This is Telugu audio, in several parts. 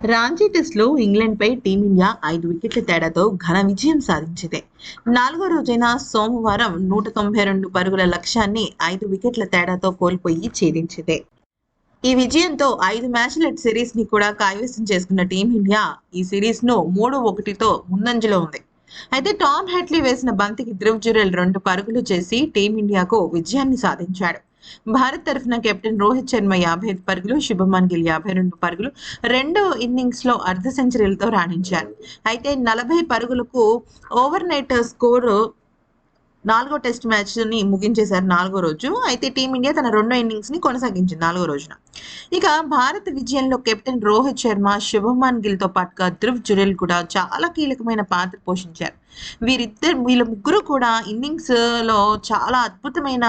రాంచీ టెస్ట్లో ఇంగ్లాండ్పై టీమిండియా ఐదు వికెట్ల తేడాతో ఘన విజయం సాధించింది. నాలుగో రోజైన సోమవారం నూట తొంభై రెండు పరుగుల లక్ష్యాన్ని ఐదు వికెట్ల తేడాతో కోల్పోయి ఛేదించింది. ఈ విజయంతో ఐదు మ్యాచ్ల సిరీస్ని కూడా కైవసం చేసుకున్న టీమిండియా ఈ సిరీస్ను మూడు ఒకటితో ముందంజలో ఉంది. అయితే టామ్ హెట్లీ వేసిన బంతికి ధ్రువ్ జురెల్ రెండు పరుగులు చేసి టీమిండియాకు విజయాన్ని సాధించాడు. భారత్ తరఫున కెప్టెన్ రోహిత్ శర్మ యాభై ఐదు పరుగులు శుభమన్ గిల్ యాభై రెండు పరుగులు రెండో ఇన్నింగ్స్లో అర్ధ సెంచరీలతో రాణించారు. అయితే నలభై పరుగులకు ఓవర్ నైట్ స్కోరు నాలుగో టెస్ట్ మ్యాచ్ని ముగించేశారు నాలుగో రోజు. అయితే టీమిండియా తన రెండో ఇన్నింగ్స్ని కొనసాగించింది నాలుగో రోజున. ఇక భారత విజయంలో కెప్టెన్ రోహిత్ శర్మ శుభమన్ గిల్తో పాటుగా ధృవ్ జురేల్ కూడా చాలా కీలకమైన పాత్ర పోషించారు. వీరిద్దరు వీళ్ళ ముగ్గురు కూడా ఇన్నింగ్స్లో చాలా అద్భుతమైన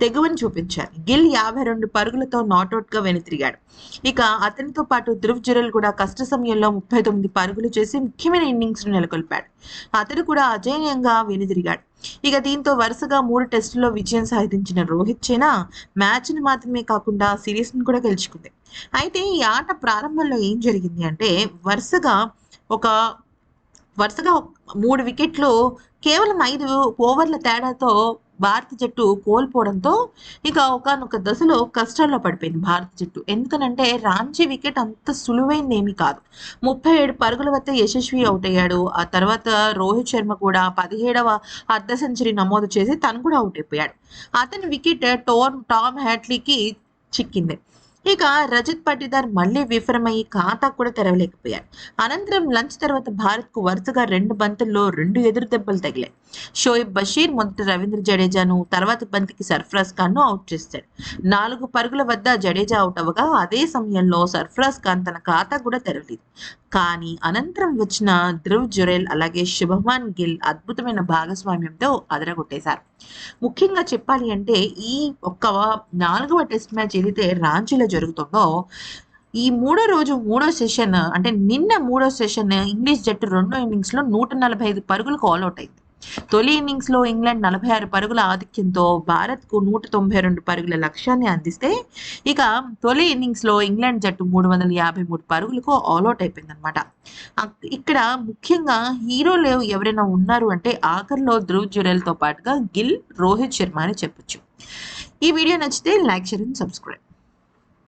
తెగువని చూపించారు. గిల్ యాభై రెండు పరుగులతో నాట్అవుట్ వెనుతిరిగాడు. ఇక అతనితో పాటు ధృవ్ జురల్ కూడా కష్ట సమయంలో ముప్పై తొమ్మిది పరుగులు చేసి ముఖ్యమైన ఇన్నింగ్స్ను నెలకొల్పాడు. అతడు కూడా అజేయంగా వెనుదిరిగాడు ఇక దీంతో వరుసగా మూడు టెస్టుల్లో విజయం సాధించిన రోహిత్ చైనా మ్యాచ్ను మాత్రమే కాకుండా సిరీస్ను కూడా గెలుచుకుంది. అయితే ఈ ఆట ప్రారంభంలో ఏం జరిగింది అంటే వరుసగా ఒక వరుసగా మూడు వికెట్లు కేవలం ఐదు ఓవర్ల తేడాతో భారత జట్టు కోల్పోవడంతో ఇక ఒకనొక దశలో కష్టాల్లో పడిపోయింది భారత జట్టు. ఎందుకనంటే రాంచీ వికెట్ అంత సులువైంది ఏమీ కాదు. ముప్పై ఏడు పరుగుల వద్ద యశస్వి అవుట్ అయ్యాడు ఆ తర్వాత రోహిత్ శర్మ కూడా పదిహేడవ అర్ధ సెంచరీ నమోదు చేసి తను కూడా అవుట్ అయిపోయాడు. అతని వికెట్ టోర్ టామ్ హ్యాట్లీకి చిక్కింది. ఇక రజిత్ పట్టిదార్ మళ్ళీ విఫలమయ్యి ఖాతా కూడా తెరవలేకపోయాడు అనంతరం లంచ్ తర్వాత భారత్కు వరుసగా రెండు బంతుల్లో రెండు ఎదురు దెబ్బలు తగిలాయి. షోయబ్ బషీర్ మొదట రవీంద్ర జడేజాను తర్వాత బంతికి సర్ఫరాజ్ ఖాన్ను అవుట్ చేస్తాడు నాలుగు పరుగుల వద్ద జడేజా అవుట్ అవ్వగా అదే సమయంలో సర్ఫరాజ్ ఖాన్ తన ఖాతా కూడా తెరవలేదు. కానీ అనంతరం వచ్చిన ధ్రువ్ జురేల్ అలాగే శుభవాన్ గిల్ అద్భుతమైన భాగస్వామ్యంతో అదరగొట్టేశారు. ముఖ్యంగా చెప్పాలి అంటే ఈ ఒక్క నాలుగవ టెస్ట్ మ్యాచ్ ఏదైతే రాంచీలో జరుగుతుందో ఈ మూడో రోజు మూడో సెషన్ అంటే నిన్న మూడో సెషన్ ఇంగ్లీష్ జట్టు రెండో ఇన్నింగ్స్లో నూట నలభై ఐదు పరుగులకు ఆల్అౌట్ అయింది. తొలి ఇన్నింగ్స్లో ఇంగ్లాండ్ నలభై ఆరు పరుగుల ఆధిక్యంతో భారత్కు నూట తొంభై రెండు పరుగుల లక్ష్యాన్ని అందిస్తే ఇక తొలి ఇన్నింగ్స్లో ఇంగ్లాండ్ జట్టు మూడు వందల యాభై మూడు పరుగులకు ఆల్అౌట్ అయిపోయింది అనమాట ఇక్కడ ముఖ్యంగా హీరోలు ఎవరైనా ఉన్నారు అంటే ఆఖరిలో ధ్రువ్ జురెల్ పాటుగా గిల్ రోహిత్ శర్మ అని చెప్పొచ్చు. ఈ వీడియో నచ్చితే లైక్ షేర్ అండ్ సబ్స్క్రైబ్.